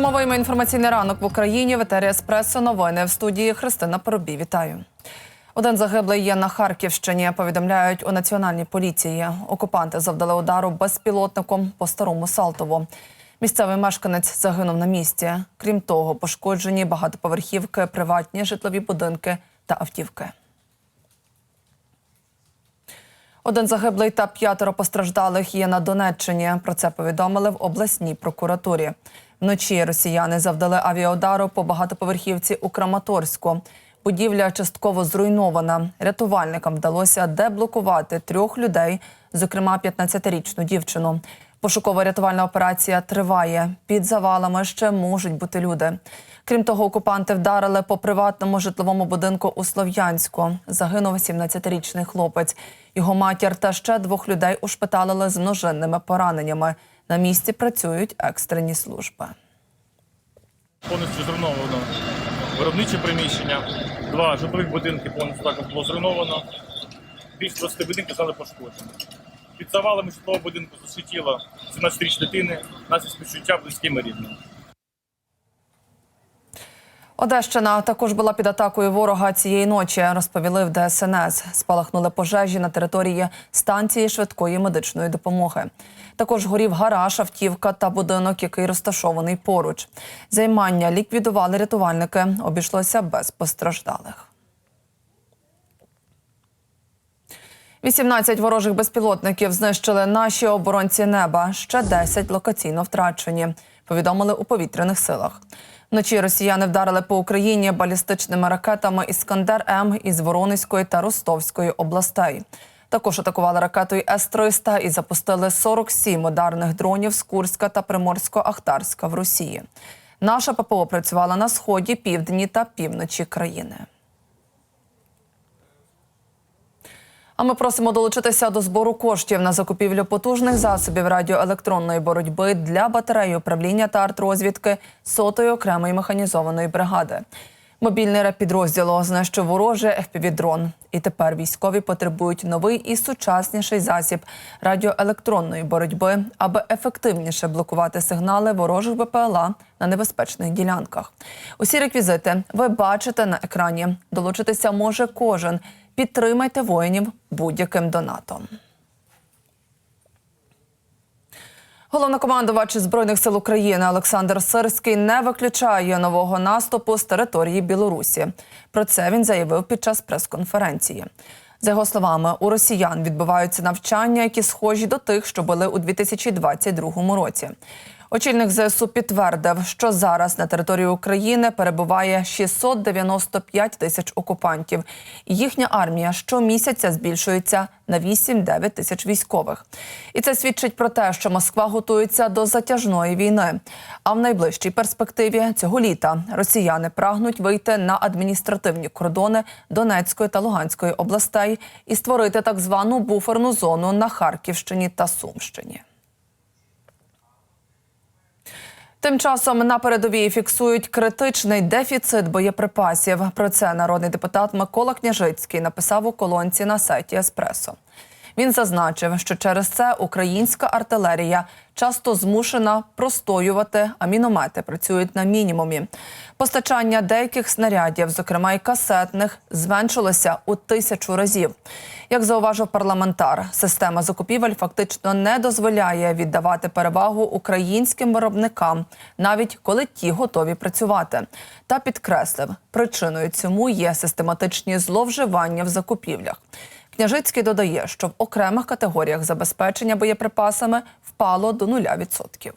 Підсумовуємо інформаційний ранок в Україні. В етері Еспресо новини в студії Христина Поробій. Вітаю. Один загиблий є на Харківщині. Повідомляють у національній поліції. Окупанти завдали удару безпілотником по старому Салтову. Місцевий мешканець загинув на місці. Крім того, пошкоджені багатоповерхівки, приватні житлові будинки та автівки. Один загиблий та п'ятеро постраждалих є на Донеччині. Про це повідомили в обласній прокуратурі. Вночі росіяни завдали авіаудару по багатоповерхівці у Краматорську. Будівля частково зруйнована. Рятувальникам вдалося деблокувати трьох людей, зокрема 15-річну дівчину. Пошукова-рятувальна операція триває. Під завалами ще можуть бути люди. Крім того, окупанти вдарили по приватному житловому будинку у Слов'янську. Загинув 17-річний хлопець. Його матір та ще двох людей ушпиталили з множинними пораненнями. На місці працюють екстрені служби. повністю зруйновано виробниче приміщення, два житлових будинки повністю також було зруйновано. Більше 20 будинків стали пошкоджені. Під завалами житлового будинку засвітіло 17 річ дитини, наслідки співчуття близьким і рідним. Одещина також була під атакою ворога цієї ночі. Розповіли в ДСНС. Спалахнули пожежі на території станції швидкої медичної допомоги. Також горів гараж, автівка та будинок, який розташований поруч. Займання ліквідували рятувальники. Обійшлося без постраждалих. 18 ворожих безпілотників знищили наші оборонці неба. Ще 10 локаційно втрачені. Повідомили у повітряних силах. Вночі росіяни вдарили по Україні балістичними ракетами Іскандер М із Воронезької та Ростовської областей. Також атакували ракетою С-300 і запустили 47 ударних дронів з Курська та Приморсько-Ахтарська в Росії. Наша ППО працювала на сході, півдні та півночі країни. А ми просимо долучитися до збору коштів на закупівлю потужних засобів радіоелектронної боротьби для батареї управління та артрозвідки сотої окремої механізованої бригади. Мобільний репідрозділ знищив ворожий FPV-дрон. І тепер військові потребують новий і сучасніший засіб радіоелектронної боротьби, аби ефективніше блокувати сигнали ворожих БПЛА на небезпечних ділянках. Усі реквізити ви бачите на екрані. Долучитися може кожен. Підтримайте воїнів будь-яким донатом. Головнокомандувач збройних сил України Олександр Сирський не виключає нового наступу з території Білорусі. Про це він заявив під час прес-конференції. За його словами, у росіян відбуваються навчання, які схожі до тих, що були у 2022 році. Очільник ЗСУ підтвердив, що зараз на території України перебуває 695 тисяч окупантів. І їхня армія щомісяця збільшується на 8-9 тисяч військових. І це свідчить про те, що Москва готується до затяжної війни. А в найближчій перспективі цього літа росіяни прагнуть вийти на адміністративні кордони Донецької та Луганської областей і створити так звану буферну зону на Харківщині та Сумщині. Тим часом на передовій фіксують критичний дефіцит боєприпасів. Про це народний депутат Микола Княжицький написав у колонці на сайті Еспресо. Він зазначив, що через це українська артилерія часто змушена простоювати, а міномети працюють на мінімумі. Постачання деяких снарядів, зокрема й касетних, зменшилося у тисячу разів. Як зауважив парламентар, система закупівель фактично не дозволяє віддавати перевагу українським виробникам, навіть коли ті готові працювати. Та підкреслив, причиною цьому є систематичні зловживання в закупівлях. Княжицький додає, що в окремих категоріях забезпечення боєприпасами впало до 0%.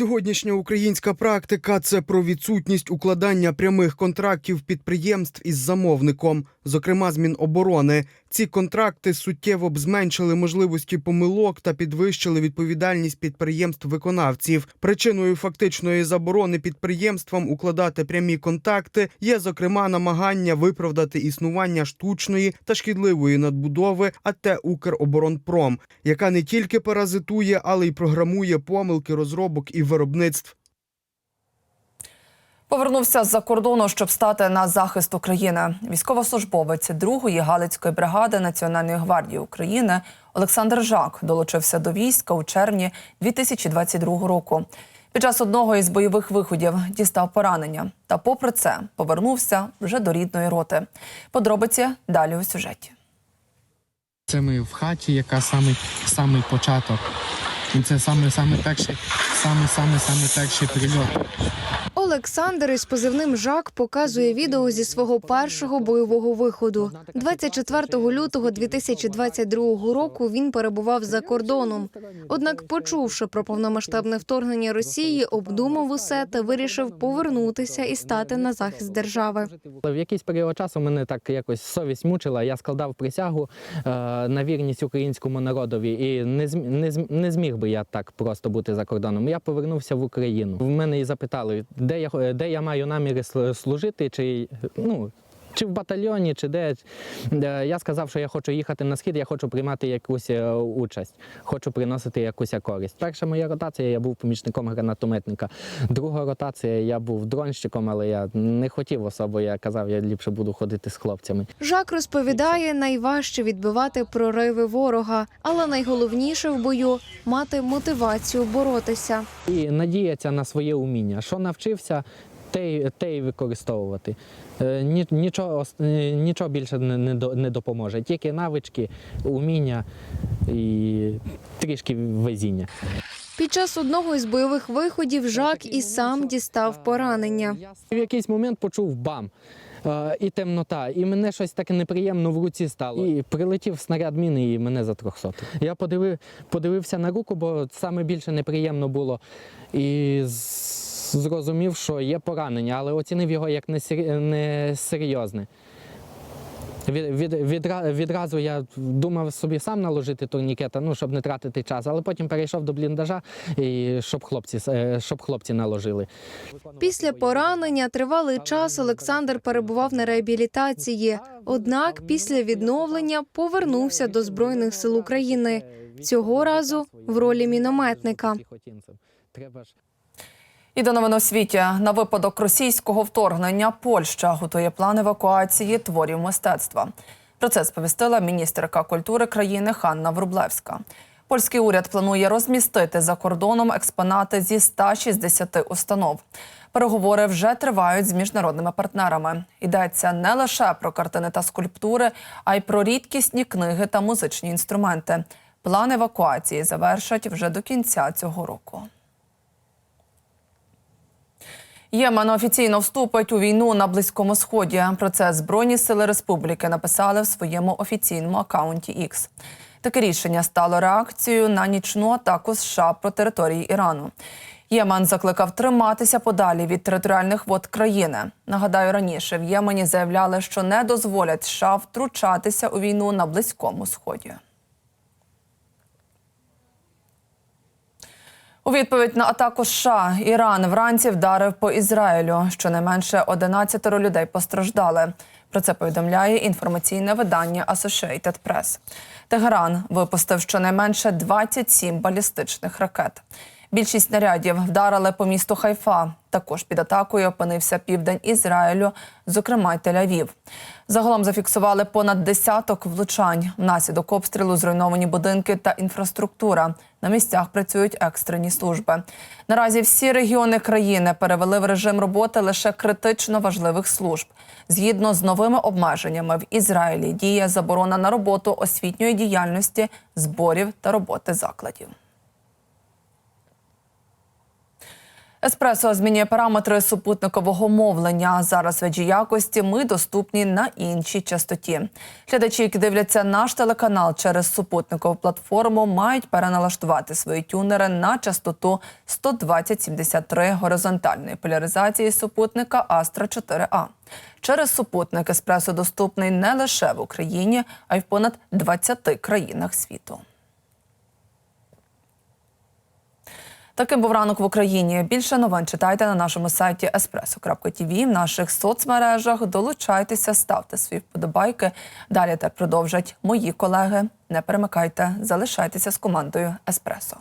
Сьогоднішня українська практика це про відсутність укладання прямих контрактів підприємств із замовником, зокрема з Міноборони. Ці контракти суттєво б зменшили можливості помилок та підвищили відповідальність підприємств-виконавців. Причиною фактичної заборони підприємствам укладати прямі контакти є, зокрема, намагання виправдати існування штучної та шкідливої надбудови АТ «Укроборонпром», яка не тільки паразитує, але й програмує помилки розробок і виробництв. Повернувся з-за кордону, щоб стати на захист України. Військовослужбовець 2-ї Галицької бригади Національної гвардії України Олександр Жак долучився до війська у червні 2022 року. Під час одного із бойових виходів дістав поранення. Та, попри це, повернувся вже до рідної роти. Подробиці далі у сюжеті. Це ми в хаті, яка самий, самий початок. І це саме, саме перший, саме перший прильот. Олександр із позивним Жак показує відео зі свого першого бойового виходу. 24 лютого 2022 року він перебував за кордоном. Однак, почувши про повномасштабне вторгнення Росії, обдумав усе та вирішив повернутися і стати на захист держави. В якийсь період часу мене так якось совість мучила. Я складав присягу е, на вірність українському народові, і не, не зміг би я так просто бути за кордоном. Я повернувся в Україну. В мене і запитали, де я, хо- де я маю наміри сл- служити, чи ну. Чи в батальйоні, чи де. Е, Я сказав, що я хочу їхати на схід, я хочу приймати якусь е, участь, хочу приносити якусь користь. Перша моя ротація я був помічником гранатометника. Друга ротація я був дронщиком, але я не хотів особо. Я казав, я ліпше буду ходити з хлопцями. Жак розповідає, найважче відбивати прориви ворога, але найголовніше в бою мати мотивацію боротися. І надіятися на своє уміння. Що навчився, те, те й використовувати. Е, Нічого, е, нічого більше не, допоможе. Тільки навички, уміння і трішки везіння. Під час одного із бойових виходів Жак і сам дістав поранення. Я в якийсь момент почув бам. е, І темнота, і мене щось таке неприємно в руці стало. І прилетів снаряд міни, і мене затрьохсотив. Я подивив, подивився на руку, бо саме більше неприємно було. І з- зрозумів, що є поранення, але оцінив його як несерйозне. Від, від, відра, відразу я думав собі сам наложити турнікета, ну, щоб не тратити час, але потім перейшов до бліндажа, і щоб хлопці, е, щоб хлопці наложили. Після поранення тривалий час Олександр перебував на реабілітації. Однак після відновлення повернувся до збройних сил України. Цього разу в ролі мінометника. І до новин світі на випадок російського вторгнення Польща готує план евакуації творів мистецтва. Про це сповістила міністерка культури країни Ханна Врублевська. Польський уряд планує розмістити за кордоном експонати зі 160 установ. Переговори вже тривають з міжнародними партнерами. Йдеться не лише про картини та скульптури, а й про рідкісні книги та музичні інструменти. План евакуації завершать вже до кінця цього року. Ємен офіційно вступить у війну на Близькому Сході. Про це Збройні сили республіки написали в своєму офіційному акаунті X. Таке рішення стало реакцією на нічну атаку США про території Ірану. Ємен закликав триматися подалі від територіальних вод країни. Нагадаю, раніше в Ємені заявляли, що не дозволять США втручатися у війну на Близькому Сході. У відповідь на атаку США Іран вранці вдарив по Ізраїлю. Щонайменше 11 людей постраждали. Про це повідомляє інформаційне видання Associated Press. Тегеран випустив щонайменше 27 балістичних ракет. Більшість снарядів вдарили по місту Хайфа. Також під атакою опинився південь Ізраїлю, зокрема й Тель-Авів. Загалом зафіксували понад десяток влучань. Внаслідок обстрілу зруйновані будинки та інфраструктура. На місцях працюють екстрені служби. Наразі всі регіони країни перевели в режим роботи лише критично важливих служб. Згідно з новими обмеженнями в Ізраїлі діє заборона на роботу освітньої діяльності, зборів та роботи закладів. Еспресо змінює параметри супутникового мовлення. Зараз в еджі якості ми доступні на іншій частоті. Глядачі, які дивляться наш телеканал через супутникову платформу, мають переналаштувати свої тюнери на частоту 120-73 горизонтальної поляризації супутника Астра 4А. Через супутник еспресо доступний не лише в Україні, а й в понад 20 країнах світу. Таким був ранок в Україні. Більше новин читайте на нашому сайті espresso.tv, в наших соцмережах. Долучайтеся, ставте свої вподобайки. Далі те продовжать мої колеги. Не перемикайте, залишайтеся з командою Еспресо.